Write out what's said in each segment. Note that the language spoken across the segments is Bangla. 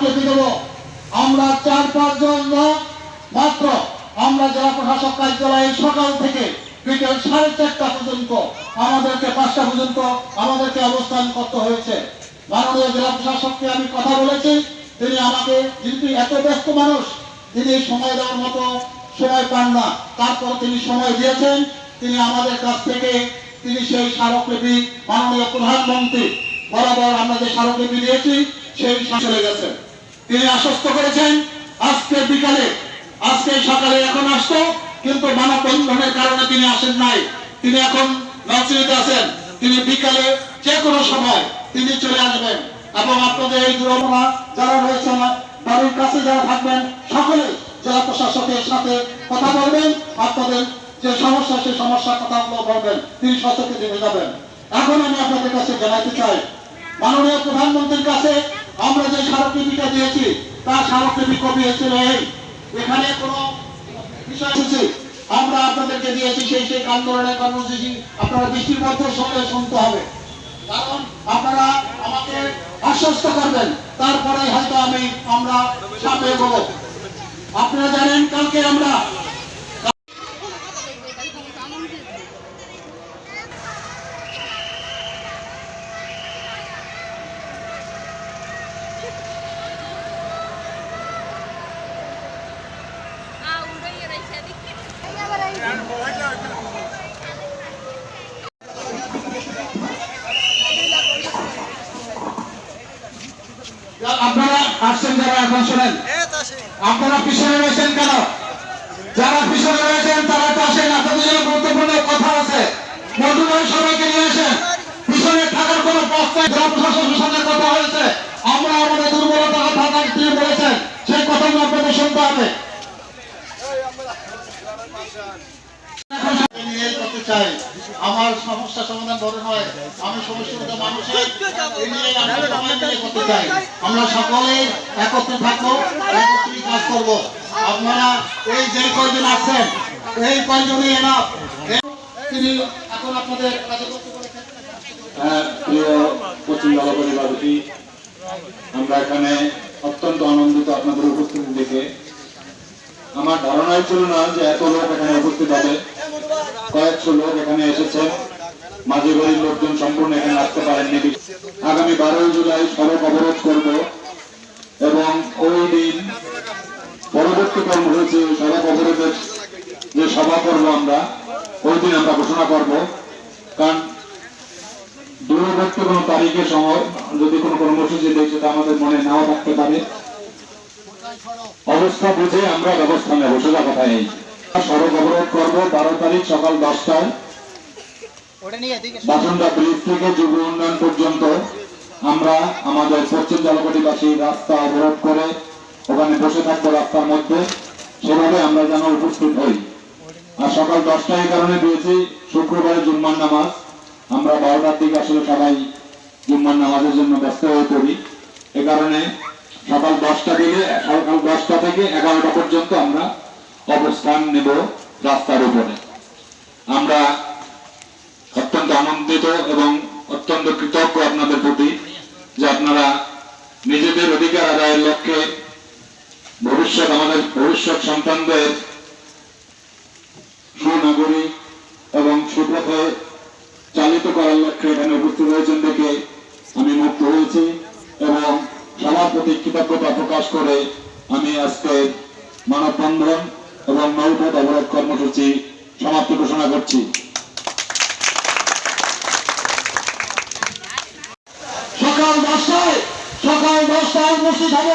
স্মারকলিপি দেবো? আমরা চার পাঁচজন মাত্র। আমরা জেলা প্রশাসক কার্যালয়ে সকাল থেকে বিকেল সাড়ে চারটা পর্যন্ত আমাদেরকে পাঁচটা পর্যন্ত আমাদেরকে অবস্থান করতে হয়েছে। মাননীয় জেলা প্রশাসককে আমি কথা বলেছি। তিনি আমাকে যেহেতু এত ব্যস্ত মানুষ, তিনি সময় দেওয়ার মতো সময় পান না। তারপর তিনি সময় দিয়েছেন। তিনি আমাদের কাছ থেকে, তিনি সেই স্মারকলিপি মাননীয় প্রধানমন্ত্রী, বরাবর আমরা যে স্মারকলিপি দিয়েছি, সেই চলে গেছেন তিনি আশ্বস্ত করেছেন, আজকে বিকালে, আজকে সকালে এখন আসতো, কিন্তু মানববন্ধনের কারণে তিনি আসেন নাই। তিনি এখন নকশিতে আছেন। তিনি বিকালে যে কোনো সময় তিনি চলে আসবেন। এবং আপনাদের এই দুরমনা যারা রয়েছেন বাড়ির কাছে যারা থাকবেন, সকলে জেলা প্রশাসকের সাথে কথা বলবেন। আপনাদের যে সমস্যা, সেই সমস্যার কথাগুলো বলবেন। তিনি সচকে জেনে যাবেন। এখন আমি আপনাদের কাছে জানাতে চাই, মাননীয় প্রধানমন্ত্রীর কাছে আমরা যে স্মারকলিপিটা দিয়েছি, তার স্মারকলিপি কপি হয়েছিল এই এখানে কোনো বিষয় হচ্ছে আমরা আপনাদেরকে দিয়েছি সেই সেই আন্দোলনের কর্মসূচি। আপনারা দৃষ্টির সঙ্গে শুনতে হবে। কারণ আপনারা আমাকে আশ্বস্ত করবেন তারপরে হয়তো আমি আমরা সামনে এগোবো। আপনারা জানেন কালকে আমরা আসছেন যারা এখন শোনেন। আপনারা পিছনে রয়েছেন কেন? যারা পিছনে রয়েছেন তারা তো আসেন আপনাদের জন্য গুরুত্বপূর্ণ কথা আছে। মধুময় সবাইকে নিয়ে আসেন। পিছনে থাকার কোনো প্রশ্ন জেলা প্রশাসনের সঙ্গে কথা হয়েছে। আমরা আমাদের দুর্বলতা কথা তিনি বলেছেন? সেই কথাগুলো আপনাদের শুনতে হবে। নিয়ে করতে চাই। আমার সমস্যা সমাধান বড় নয় আমি সমস্যাটা মানুষের আমরা করতে চাই। আমরা সকলে একত্রে থাকব একত্রে কাজ করব। আপনারা এই যে কয়জন আছেন এই কয়জনই এনাফ তিনি এখন আপনাদের। হ্যাঁ, আমরা এখানে অত্যন্ত আনন্দিত আপনাদের উপস্থিতি দেখে আমার ধারণাই ছিল না যে এত লোক এখানে উপস্থিত হবে। কয়েকশো লোক এখানে এসেছেন মাঝে বাড়ির লোকজন সম্পূর্ণ এখানে আসতে পারেননি। আগামী বারোই জুলাই সড়ক অবরোধ করব এবং ওই দিন পরবর্তী কর্মসূচি সড়ক অবরোধের যে সভা করব আমরা, ওই দিন আমরা ঘোষণা করব। কারণ দূরবর্তী কোনো তারিখে সময়, যদি কোনো কর্মসূচি দেয় সেটা আমাদের মনে নাও থাকতে পারে। অবস্থা বুঝে আমরা ব্যবস্থা নেব, সোজা কথা এই। সড়ক অবরোধ করব বারো তারিখ সকাল দশটায়। বাসনটা ব্রিজ থেকে যুব উন্নয়ন পর্যন্ত। আমরা আমাদের পশ্চিম জলপটিবাসী রাস্তা অবরোধ করে ওখানে বসে থাকব রাস্তার মধ্যে। সেভাবে আমরা যেন উপস্থিত হই। আর সকাল দশটায় কারণে দিয়েছি শুক্রবারে জুম্মার নামাজ। আমরা বারোটার দিকে আসলে সবাই জুম্মার নামাজের জন্য ব্যস্ত হয়ে পড়ি। এ কারণে সকাল দশটা থেকে, সকাল দশটা থেকে এগারোটা পর্যন্ত আমরা অবস্থান নেব রাস্তার উপরে। আমরা অত্যন্ত আনন্দিত এবং অত্যন্ত কৃতজ্ঞ আপনাদের প্রতি যে আপনারা নিজেদের অধিকার আদায়ের লক্ষ্যে ভবিষ্যৎ আমাদের ভবিষ্যৎ সন্তানদের সুনাগরিক এবং সুপথে চালিত করার লক্ষ্যে এখানে উপস্থিত হয়েছেন দেখে আমি মুক্ত হয়েছি এবং সবার প্রতি কৃতজ্ঞতা প্রকাশ করে আমি আজকে মানববন্ধন কর্মসূচি সমাপ্তি ঘোষণা করছি সকাল দশটায় সকাল দশটায় উপস্থিত হব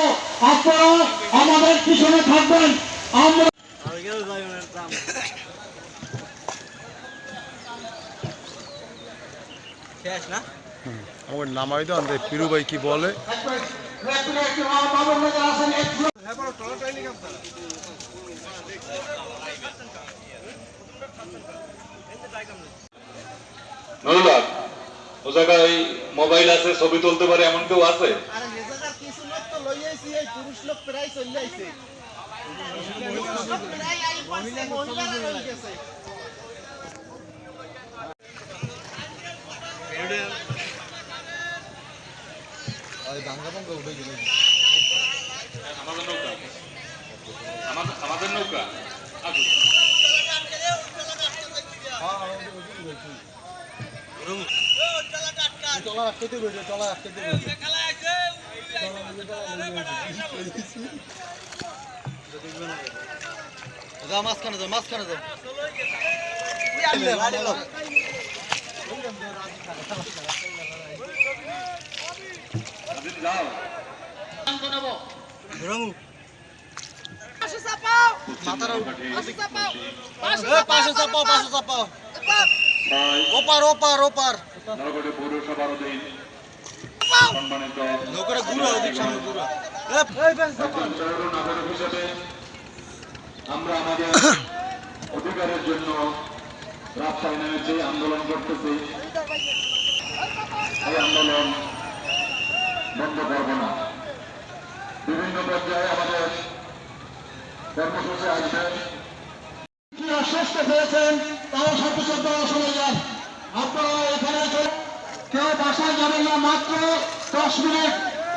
আপনারা আমাদের পিছনে থাকবেন আমরা আমার নামাই দাও আমাদের পিরু ভাই কি বলে ও জায়গায় মোবাইল আছে ছবি তুলতে পারে এমন কেউ আছে? আমাদের নৌকা কিছু লোক চলা আটকে দেবে চলা আটকে দেবে যাও মাঝখানে যাও মাঝখানে যাও যাও পাশে চাপাও মাথার পাশে চাপাও পাশে চাপাও পাশে চাপাও ছয় ওপার ওপার ওপার নরকটে পৌরসভার অধীন সম্মানিত নৌকাটা ঘুরো ওদিক সামনে নাগরিক হিসেবে আমরা আমাদের অধিকারের জন্য রাস্তায় নেমেছি আন্দোলন করতেছি। এই আন্দোলন বন্ধ করব না। বিভিন্ন পর্যায়ে আমাদের কর্মসূচি আসবে। কি আশ্বস্ত হয়েছেন তাও সর্বোচ্চ শুনে যান। আপনারা এখানে কেউ বাসায় যাবেন না মাত্র দশ মিনিট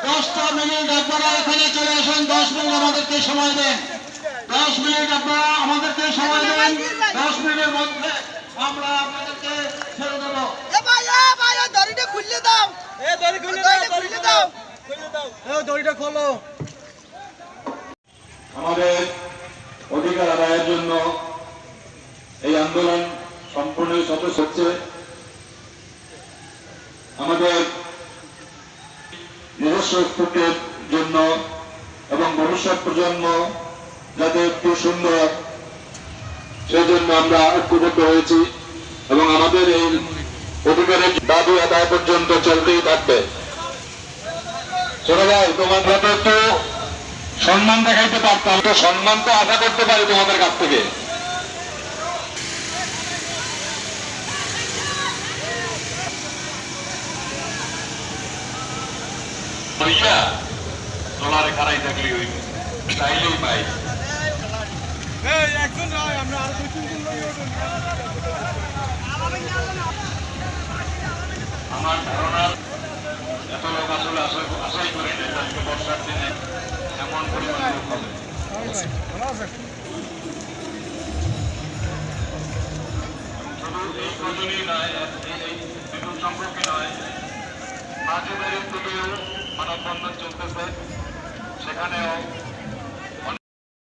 দশটা মিনিট আপনারা এখানে চলে আসেন। দশ মিনিট আমাদেরকে সময় দেন। দশ মিনিট আপনারা আমাদেরকে সময় দেন। দশ মিনিটের মধ্যে আমরা আপনাদেরকে ছেড়ে দেবো। এ ভাই এ ভাই ওই দড়িটা খুললে দাও। এ দড়ি খুলে দাও, দড়িটা খোলো আমাদের অধিকার আদায়ের জন্য এই আন্দোলন সম্পূর্ণ সতেজ হচ্ছে। আমাদের নিজস্ব অস্তিত্বের জন্য এবং ভবিষ্যৎ প্রজন্ম যাতে একটু সুন্দর, সেজন্য আমরা ঐক্যবদ্ধ হয়েছি এবং আমাদের এই অধিকারের দাবি আদায় পর্যন্ত চলতেই থাকবে। চলে যায় তোমাদের তো একটু সম্মান দেখাইতে পারতাম। তো সম্মান তো আশা করতে পারি তোমাদের কাছ থেকে। হইয়া ডলারে খারাই থাকলে হইব। চাইলেই পাই। একজন নয় আমরা আর দুই লই আমার ধারণা এত লোক আসলে আশা আশাই করি না আজকে বর্ষার দিনে এমন পরিমাণ লোক হবে। শুধু এই কজনই নয় এই- বিপুল সংখ্যকই নয় মাঝে বাড়ির মানববন্ধন চলতেছে। সেখানেও